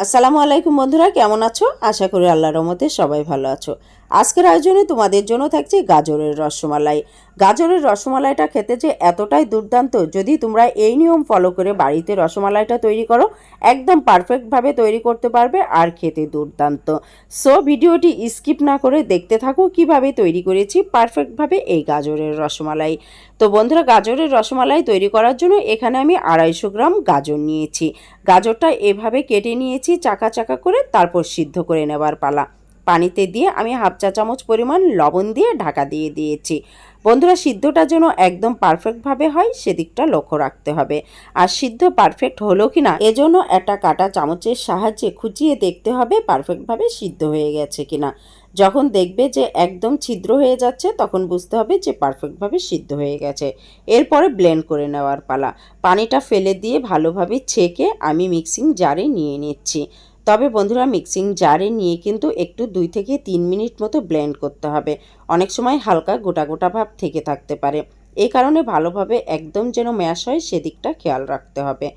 আসসালামু আলাইকুম বন্ধুরা কেমন আছো? আশা করি আল্লাহর রহমতে সবাই ভালো আছো। আজকের আয়োজনে তোমাদের জন্য থাকছে গাজরের রসমালাই। গাজরের রসমালাইটা খেতে যে এতটাই দুর্দান্ত, যদি তোমরা এই নিয়ম ফলো করে বাড়িতে রসমালাইটা তৈরি করো, একদম পারফেক্টভাবে তৈরি করতে পারবে আর খেতে দুর্দান্ত। সো ভিডিওটি স্কিপ না করে দেখতে থাকো কীভাবে তৈরি করেছি পারফেক্টভাবে এই গাজরের রসমালাই। তো বন্ধুরা, গাজরের রসমালাই তৈরি করার জন্য এখানে আমি আড়াইশো গ্রাম গাজর নিয়েছি। গাজরটা এভাবে কেটে নিয়েছি, চাকা চাকা করে, তারপর সিদ্ধ করে নেবার পালা। পানিতে দিয়ে আমি হাফ চা চামচ পরিমাণ লবণ দিয়ে ঢাকা দিয়ে দিয়েছি। বন্ধুরা, সিদ্ধটা যেন একদম পারফেক্টভাবে হয়, সেদিকটা লক্ষ্য রাখতে হবে। আর সিদ্ধ পারফেক্ট হলো কি না এজন্য একটা কাটা চামচের সাহায্যে খুঁচিয়ে দেখতে হবে পারফেক্টভাবে সিদ্ধ হয়ে গেছে কিনা। যখন দেখবে যে একদম ছিদ্র হয়ে যাচ্ছে, তখন বুঝতে হবে যে পারফেক্টভাবে সিদ্ধ হয়ে গেছে। এরপরে ব্লেন্ড করে নেওয়ার পালা। পানিটা ফেলে দিয়ে ভালোভাবে ছেঁকে আমি মিক্সিং জারে নিয়ে নিচ্ছি। তবে বন্ধুরা মিক্সিং জারে নিয়ে কিন্তু একটু দুই থেকে তিন মিনিট মতো ব্লেন্ড করতে হবে। অনেক সময় হালকা গোটা গোটা ভাব থেকে থাকতে পারে। এই কারণে ভালোভাবে একদম যেন ম্যাশ হয় সেদিকটা খেয়াল রাখতে হবে।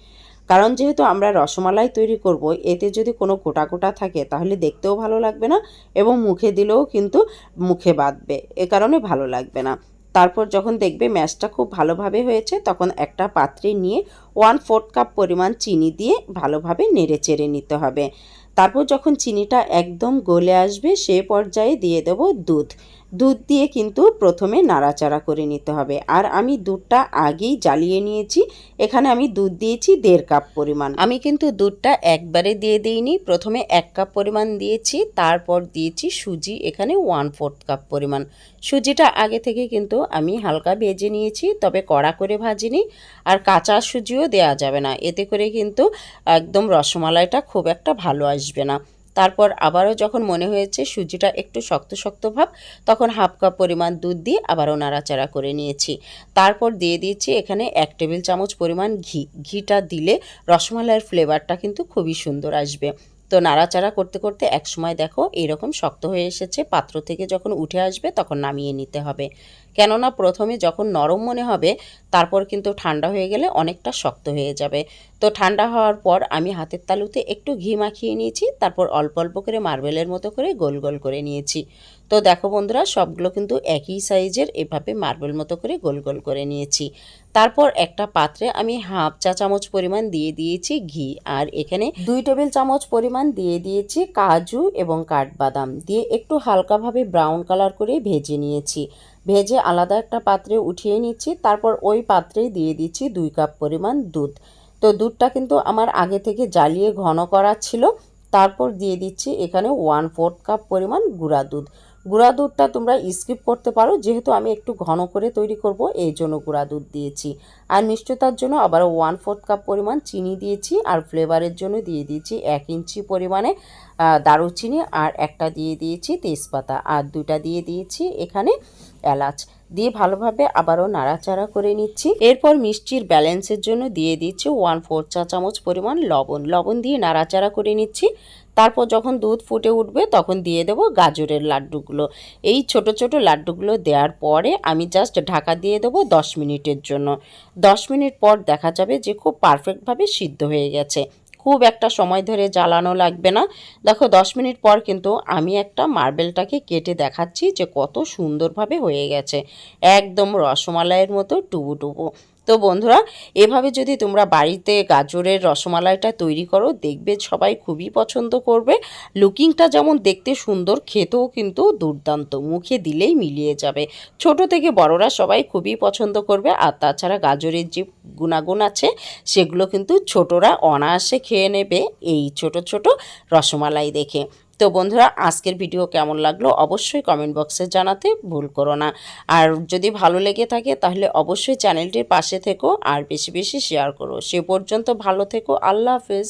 কারণ যেহেতু আমরা রসমালাই তৈরি করব, এতে যদি কোনো গোটা গোটা থাকে তাহলে দেখতেও ভালো লাগবে না এবং মুখে দিলেও কিন্তু মুখে বাঁধবে। এ কারণে ভালো লাগবে না। তারপর যখন দেখবে ম্যাশটা খুব ভালোভাবে হয়েছে, তখন একটা পাত্রে নিয়ে ওয়ান ফোর্থ কাপ পরিমাণ চিনি দিয়ে ভালোভাবে নেড়ে চেড়ে নিতে হবে। তারপর যখন চিনিটা একদম গলে আসবে, সে পর্যায়ে দিয়ে দেব দুধ। দুধ দিয়ে কিন্তু প্রথমে নাড়াচাড়া করে নিতে হবে। আর আমি দুধটা আগেই জ্বালিয়ে নিয়েছি। এখানে আমি দুধ দিয়েছি দেড় কাপ পরিমাণ। আমি কিন্তু দুধটা একবারে দিয়ে দিইনি। প্রথমে এক কাপ পরিমাণ দিয়েছি, তারপর দিয়েছি সুজি। এখানে ওয়ান ফোর্থ কাপ পরিমাণ। সুজিটা আগে থেকে কিন্তু আমি হালকা ভেজে নিয়েছি, তবে কড়া করে ভাজিনি। আর কাঁচা সুজিও দেওয়া যাবে না। এতে করে কিন্তু একদম রসমালাইটা খুব একটা ভালো আসবে না। তারপর আবারও যখন মনে হয়েছে সুজিটা একটু শক্ত শক্ত ভাব, তখন হাফ কাপ পরিমাণ দুধ দিয়ে আবারও নাড়াচাড়া করে নিয়েছি। তারপর দিয়ে দিয়েছি এখানে এক টেবিল চামচ পরিমাণ ঘি। ঘিটা দিলে রসমালাইয়ের ফ্লেভারটা কিন্তু খুবই সুন্দর আসবে। তো নাড়াচাড়া করতে করতে এক সময় দেখো এইরকম শক্ত হয়ে এসেছে, পাত্র থেকে যখন উঠে আসবে তখন নামিয়ে নিতে হবে। কেননা প্রথমে যখন নরম মনে হবে, তারপর কিন্তু ঠান্ডা হয়ে গেলে অনেকটা শক্ত হয়ে যাবে। তো ঠান্ডা হওয়ার পর আমি হাতের তালুতে একটু ঘি মাখিয়ে নিয়েছি, তারপর অল্প অল্প করে মার্বেলের মতো করে গোল গোল করে নিয়েছি। তো দেখো বন্ধুরা, সবগুলো কিন্তু একই সাইজের, এভাবে মার্বেল মতো করে গোল গোল করে নিয়েছি। তারপর একটা পাত্রে আমি হাফ চা চামচ পরিমাণ দিয়ে দিয়েছি ঘি, আর এখানে দুই টেবিল চামচ পরিমাণ দিয়ে দিয়েছি কাজু এবং কাঠবাদাম। দিয়ে একটু হালকাভাবে ব্রাউন কালার করে ভেজে নিয়েছি। ভেজে আলাদা একটা পাত্রে উঠিয়ে নিচ্ছি, তারপর ওই পাত্রেই দিয়ে দিচ্ছি দুই কাপ পরিমাণ দুধ। তো দুধটা কিন্তু আমার আগে থেকে জ্বালিয়ে ঘন করা ছিল, তারপর দিয়ে দিচ্ছি এখানে ওয়ান ফোর্থ কাপ পরিমাণ গুঁড়া দুধ। গুঁড়া দুধটা তোমরা স্কিপ করতে পারো, যেহেতু আমি একটু ঘন করে তৈরি করব, এই জন্য গুঁড়া দুধ দিয়েছি। আর মিষ্টতার জন্য আবার ওয়ান ফোর্থ কাপ পরিমাণ চিনি দিয়েছি, আর ফ্লেভারের জন্য দিয়ে দিয়েছি এক ইঞ্চি পরিমাণে দারুচিনি, আর একটা দিয়ে দিয়েছি তেজপাতা, আর দুটা দিয়ে দিয়েছি এখানে এলাচ। দিয়ে ভালোভাবে আবারও নাড়াচাড়া করে নিচ্ছি। এরপর মিষ্টির ব্যালেন্সের জন্য দিয়ে দিচ্ছি ওয়ান ফোর চা চামচ পরিমাণ লবণ। লবণ দিয়ে নাড়াচাড়া করে নিচ্ছি। তারপর যখন দুধ ফুটে উঠবে তখন দিয়ে দেবো গাজরের লাড্ডুগুলো। এই ছোট ছোট লাড্ডুগুলো দেওয়ার পরে আমি জাস্ট ঢাকা দিয়ে দেবো দশ মিনিটের জন্য। দশ মিনিট পর দেখা যাবে যে খুব পারফেক্টভাবে সিদ্ধ হয়ে গেছে। খুব একটা সময় ধরে জ্বালানো লাগবে না। দেখো দশ মিনিট পর কিন্তু আমি একটা মার্বেলটাকে কেটে দেখাচ্ছি যে কত সুন্দরভাবে হয়ে গেছে। একদম রসমালাইয়ের মতো টুবু টুবু। তো বন্ধুরা, এভাবে যদি তোমরা বাড়িতে গাজরের রসমালাইটা তৈরি করো, দেখবে সবাই খুবই পছন্দ করবে। লুকিংটা যেমন দেখতে সুন্দর, খেতেও কিন্তু দুর্দান্ত, মুখে দিলেই মিলিয়ে যাবে। ছোট থেকে বড়রা সবাই খুবই পছন্দ করবে, আর তাছাড়া গাজরের যে গুণাগুণ আছে, সেগুলো কিন্তু ছোটরা অনায়াসে খেয়ে নেবে এই ছোট ছোট রসমালাই দেখে। তো বন্ধুরা, আজকের ভিডিও কেমন লাগল অবশ্যই কমেন্ট বক্সে জানাতে ভুল করো না। আর যদি ভালো লেগে থাকে তাহলে অবশ্যই চ্যানেলটির পাশে থেকো আর বেশি বেশি শেয়ার করো। সে পর্যন্ত ভালো থেকো। আল্লাহ হাফেজ।